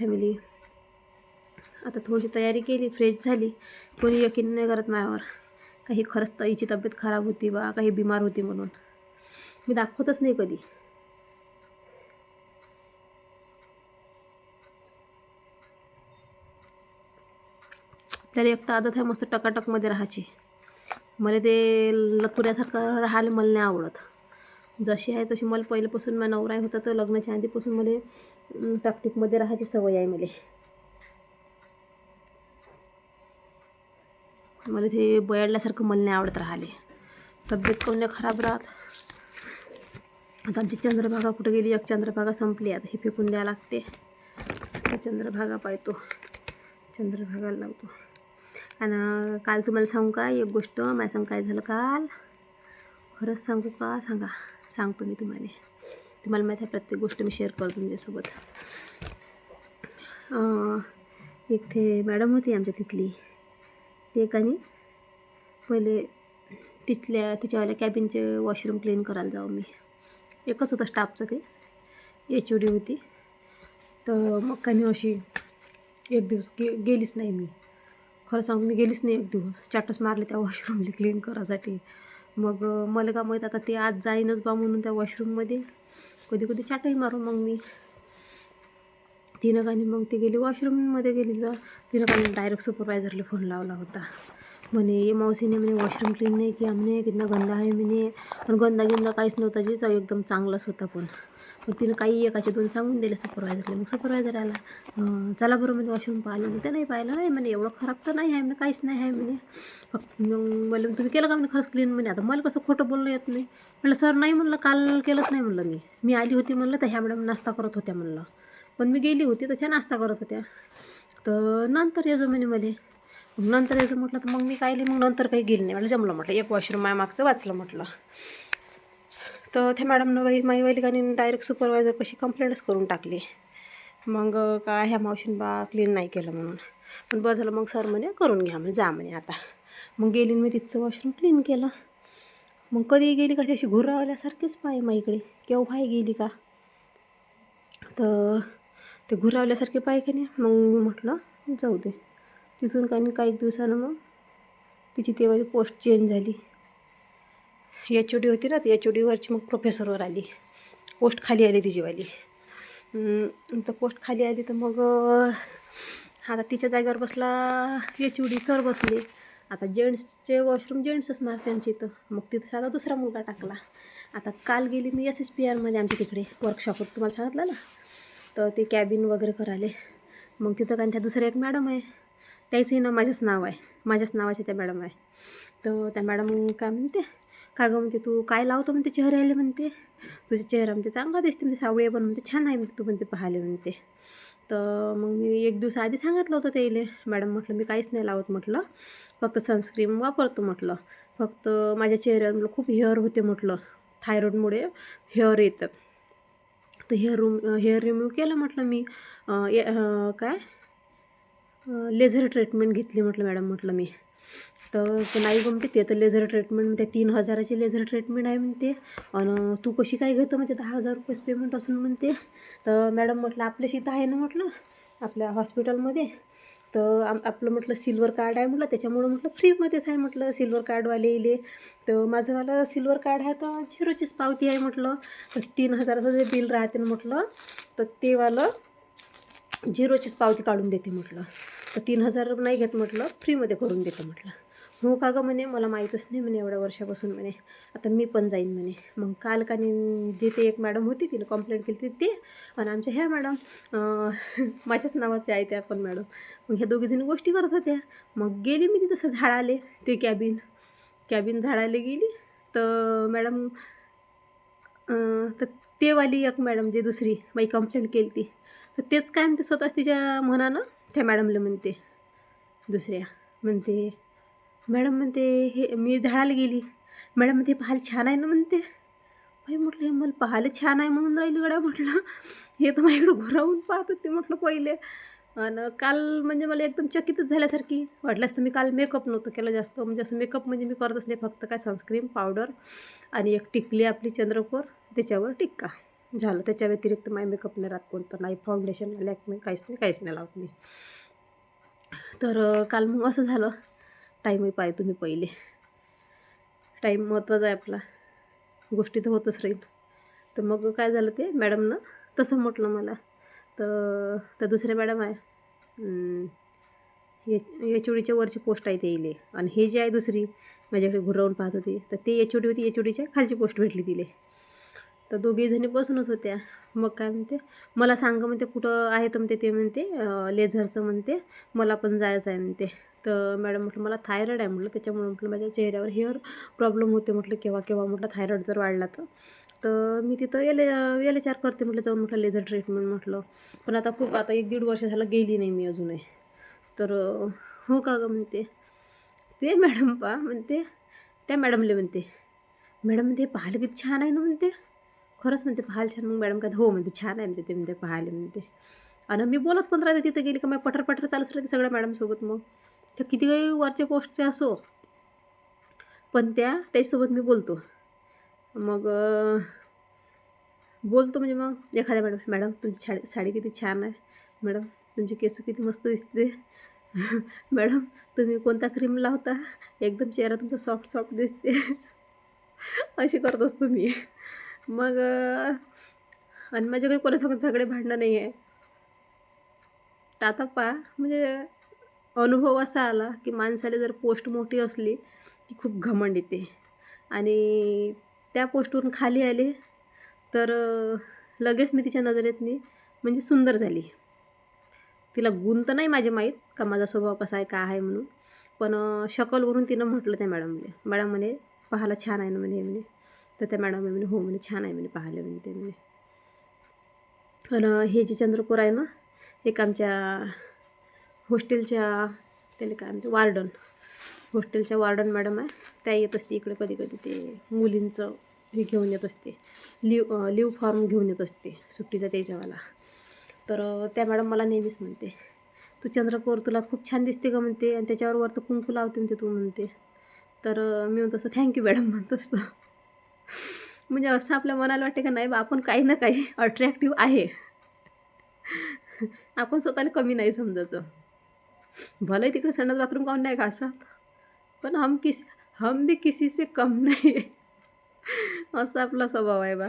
Family आता थोडीशी तयारी केली फ्रेश झाली. कोणी यकीन नाही करत माझ्यावर. काही खरंच ताईची तब्येत खराब होती बा काही बिमार होती म्हणून. मी दाखवतच नाही कधी. आपल्याला एक तर आदत आहे मस्त टकाटकमध्ये राहायची. मला ते लतुऱ्यासारखं राहायला मला नाही आवडत. जशी आहे तशी मला पहिल्यापासून माझा नवरा होता तर लग्नाच्या आधीपासून मला अं, राहायची सवय आहे मला. मला ते बयाडल्यासारखं मला नाही आवडत राहिले तब्येत कोण नाही खराब राहत. आता आमची चंद्रभागा कुठे गेली? एक चंद्रभागा संपली आता हे फेकून द्यावं लागते. चंद्रभागा पाहतो. चंद्रभागाला लावतो. आणि काल तुम्हाला सांगू का एक गोष्ट? माझ्या सांग काय झालं काल? खरंच सांगू का? सांगा. सांगतो मी तुम्हाला. तुम्हाला माहीत आहे प्रत्येक गोष्ट मी शेअर करतो तुमच्यासोबत. एक ते मॅडम होती आमच्या तिथली. ते एकाने पहिले तिथल्या तिच्यावाल्या कॅबिनचे वॉशरूम क्लीन करायला जाऊ मी. एकच होतं स्टाफचं ते. एच ओ डी होती. तर मग काही अशी एक दिवस गे गेलीच नाही मी. खरं सांगू मी गेलीच नाही एक दिवस. चाटस मारले त्या वॉशरूमला क्लीन करायसाठी. मग मला का माहीत आता ते आज जाईनच बा म्हणून त्या वॉशरूममध्ये कधी कधी चाटही मारू मग मी. तिनं काही मग ती गेली वॉशरूममध्ये गेली तर तिनं काही डायरेक्ट सुपरवायझरला फोन लावला होता. म्हणे ये मावसीने म्हणे वॉशरूम क्लीन नाही किया म्हणे कितना गंदा आहे म्हणे. पण गंदा गिंदा काहीच नव्हता जिचा एकदम चांगलाच होता पण. मग तिनं काही एकाचे दोन सांगून दिले सुपरवायझरला मग सुपरवायझर आला चला बरं म्हणजे वॉशरूम पाहिलं मग ते नाही पाहिलं. नाही म्हणे एवढं खराब तर नाही आहे म्हणे काहीच नाही आहे म्हणे. फक्त मग मला तुम्ही केलं का म्हणे खरंच क्लीन म्हणे? आता मला कसं खोटं बोलणं येत नाही. म्हटलं सर नाही म्हणलं काल केलंच नाही म्हणलं मी. मी आली होती म्हणलं तर ह्या मॅडम नाश्ता करत होत्या म्हणलं. पण मी गेली होती तर त्या नाश्ता करत होत्या. तर नंतर येजो म्हणे मला. मग नंतर यायचं म्हटलं तर मग मी काय मग नंतर काही गेली नाही. मला जमलं म्हटलं एक वॉशरूम आहे मागचं वाचलं म्हटलं. तर त्या मॅडमनं वै माई वैलिकाने डायरेक्ट सुपरवायझर कशी कंप्लेंटच करून टाकली. मग काय ह्या मावशीन बा क्लीन नाही केलं म्हणून. पण बरं झालं मग सर म्हणे करून घ्या म्हणे जा म्हणे आता. मग गेली आणि मी तिथचं वॉशरूम क्लीन केलं. मग कधी गेली का ती अशी घुरावल्यासारखीच पाय माईकडे केव्हाही गेली का? तर ते घुरावल्यासारखे पाय का नाही? मग मी म्हटलं जाऊ दे. तिथून काही नाही काही दिवसानं मग तिची तेव्हा पोस्ट चेंज झाली. एच ओ डी होती ना ती एच ओ डीवरची मग प्रोफेसरवर आली. पोस्ट खाली आली तिचीवाली तर पोस्ट खाली आली तर मग आता तिच्या जागेवर बसला एच ओ डी सर बसले. आता जेंट्सचे वॉशरूम जेंट्सच मारते आमच्या इथं. मग तिथं साधा दुसरा मुलगा टाकला. आता काल गेली मी एस एस पी आरमध्ये आमच्या तिकडे वर्कशॉपवर तुम्हाला सांगितलं ना? तर ते कॅबिन वगैरे करायले. मग तिथं कारण त्या दुसऱ्या एक मॅडम आहे. त्याचंही ना माझंच नाव आहे. माझ्याच नावाचे त्या मॅडम आहे. तर त्या मॅडम काय म्हणते? काय गं म्हणते तू? काय लावतो म्हणते चेहऱ्याला म्हणते? तुझा चेहरा म्हणते चांगला दिसते म्हणते सावळी पण म्हणते छान आहे म्हणते तू म्हणते पाहायला म्हणते. तर मग मी एक दिवस आधी सांगितलं होतं त्याला मॅडम म्हटलं मी काहीच नाही लावत म्हटलं. फक्त सनस्क्रीम वापरतो म्हटलं. फक्त माझ्या चेहऱ्यावर म्हटलं खूप हेअर होते म्हटलं. थायरॉईडमुळे हेअर येतात तर हेअर रूम हेअर रिमूव्ह केलं म्हटलं मी. ए- काय? लेझर ट्रीटमेंट घेतली म्हटलं मॅडम म्हटलं मी. तर ते नाही म्हणते ते तर लेझर ट्रीटमेंट म्हणते तीन हजाराची लेझर ट्रीटमेंट आहे म्हणते. आणि तू कशी काय घेतो म्हणते दहा हजार रुपयेच पेमेंट असून म्हणते. तर मॅडम म्हटलं आपल्याशी इथं आहे ना म्हटलं आपल्या हॉस्पिटलमध्ये तर आम आपलं म्हटलं सिल्वर कार्ड आहे म्हटलं त्याच्यामुळं म्हटलं फ्रीमध्येच आहे म्हटलं सिल्वर कार्डवाले इले. तर माझंवालं सिल्वर कार्ड आहे तर झिरोचीच पावती आहे म्हटलं. तर तीन हजाराचं जे बिल राहते ना म्हटलं तर तेवालं झिरोचीच पावती काढून देते म्हटलं. तर तीन हजार नाही घेत म्हटलं फ्रीमध्ये करून देतो म्हटलं. हो का गं म्हणे मला माहीतच नाही म्हणे एवढ्या वर्षापासून म्हणे. आता मी पण जाईन म्हणे. मग काल का जे ते एक मॅडम होती तिनं कंप्लेंट केली होती ते आणि आमच्या ह्या मॅडम माझ्याच नावाचे आहे त्या पण मॅडम मग ह्या दोघीजणी गोष्टी करत होत्या. मग गेली मी तिथं झाडाले ते कॅबिन कॅबिन झाडाले गेली. तर मॅडम तर तेवाली एक मॅडम जे दुसरी बाई कंप्लेंट केली ती तर तेच काय म्हणते स्वतःच तिच्या मनानं त्या मॅडमला म्हणते दुसऱ्या म्हणते मॅडम म्हणते हे मी झाडाला गेली. मॅडम म्हणते पाहायला छान आहे ना? म्हणते. बाई म्हटलं हे मला पाहायला छान आहे म्हणून राहिली गड्या म्हटलं. हे तर माझ्याकडं घोरावून पाहत होते म्हटलं पहिले. आणि काल म्हणजे मला एकदम चकितच झाल्यासारखी वाटल्यास तर मी काल मेकअप नव्हतं केलं जास्त. म्हणजे असं मेकअप म्हणजे मी करतच नाही फक्त काय सनस्क्रीन पावडर आणि एक टिकली आपली चंद्रकोर त्याच्यावर टिक्का. झालं. त्याच्या व्यतिरिक्त माय मेकअप नाही राहत कोणतं. नाही फाउंडेशन नाही काहीच नाही काहीच नाही लावत मी. तर काल मग असं झालं. टाईमही पाहिजे तुम्ही पहिले. टाईम महत्त्वाचा आहे आपला. गोष्टी तर होतच राहील. तर मग काय झालं ते मॅडमनं तसं म्हटलं मला. तर त्या दुसऱ्या मॅडम आहे. अं, एच ओ डीच्या वरची पोस्ट आहे ते इले. आणि हे जे आहे दुसरी माझ्याकडे घुरवून पाहत होती. तर ते एच ओ डी होती एच ओ डीच्या खालची पोस्ट भेटली तिले. तर दोघेजणी बसूनच होत्या. मग काय म्हणते मला सांग म्हणते कुठं आहे तर म्हणते ते म्हणते लेझरचं म्हणते मला पण जायचं आहे म्हणते. तर मॅडम म्हटलं मला थायरॉईड आहे. म्हटलं त्याच्यामुळे म्हटलं माझ्या चेहऱ्यावर हेअर प्रॉब्लेम होते. म्हटलं केव्हा केव्हा? म्हटलं थायरॉईड जर वाढला तर. तर मी तिथं एल एल एच आर करते म्हटलं जाऊन म्हटलं लेझर ट्रीटमेंट म्हटलं. पण आता खूप आता एक दीड वर्ष झालं गेली नाही मी अजूनही. तर हो का गं म्हणते. ते मॅडम पा म्हणते त्या मॅडमले म्हणते मॅडम म्हणते पाहायला किती छान आहे ना म्हणते. खरंच म्हणते पाहायला छान. मग मॅडम काय हो म्हणते छान आहे म्हणते ते म्हणते पाहायला म्हणते. आणि मी बोलत पण राहते तिथं गेली का मग पटर पटर चालूच राहते सगळ्या मॅडमसोबत मग. त्या किती काही वरच्या पोस्टचे असो. पण त्या त्याच्यासोबत मी बोलतो. मग बोलतो म्हणजे मग एखाद्या मॅडम मॅडम तुमची साडी साडी किती छान आहे. मॅडम तुमची केस किती मस्त दिसते. मॅडम तुम्ही कोणता क्रीम लावता? एकदम चेहरा तुमचा सॉफ्ट सॉफ्ट दिसते. असे करत असतो मी. मग आणि माझे काही कोणासोबत झगडे भांडणं नाही आहे. तर आता पहा म्हणजे अनुभव असा आला की माणसाला जर पोस्ट मोठी असली की खूप घमंड येते. आणि त्या पोस्टवरून खाली आले तर लगेच मी तिच्या नजरेतनी म्हणजे सुंदर झाली. तिला गुण तर नाही माझे माहीत का माझा स्वभाव कसा आहे का आहे म्हणून. पण शकलवरून तिनं म्हटलं त्या मॅडमने मॅडम म्हणे पाहायला छान आहे ना म्हणे म्हणे. तर त्या मॅडम म्हणे हो म्हणे छान आहे म्हणे पाहिलं म्हणे ते म्हणे. आणि हे जे चंद्रपूर आहे ना एक आमच्या हॉस्टेलच्या त्याला काय म्हणते वार्डन. हॉस्टेलच्या वार्डन मॅडम आहे त्या येत असते इकडे कधी कधी ते मुलींचं हे घेऊन येत असते. लिव लिव फॉर्म घेऊन येत असते सुट्टीचा त्याच्यावाला. तर त्या मॅडम मला नेहमीच म्हणते तू चंद्रपूर तुला खूप छान दिसते का म्हणते. आणि त्याच्यावर वर तर कुंकू लावते म्हणते तू म्हणते. तर मी म्हणत असं थँक्यू मॅडम म्हणत असतं. म्हणजे असं आपल्या मनाला वाटते का नाही बा आपण काही ना काही अट्रॅक्टिव्ह आहे. आपण स्वतःला कमी नाही समजायचं. भले तिकडे संडास बाथरूम काऊन नाही घासत पण हम किस हम भी किसी से कम नाही. असा आपला स्वभाव आहे बा.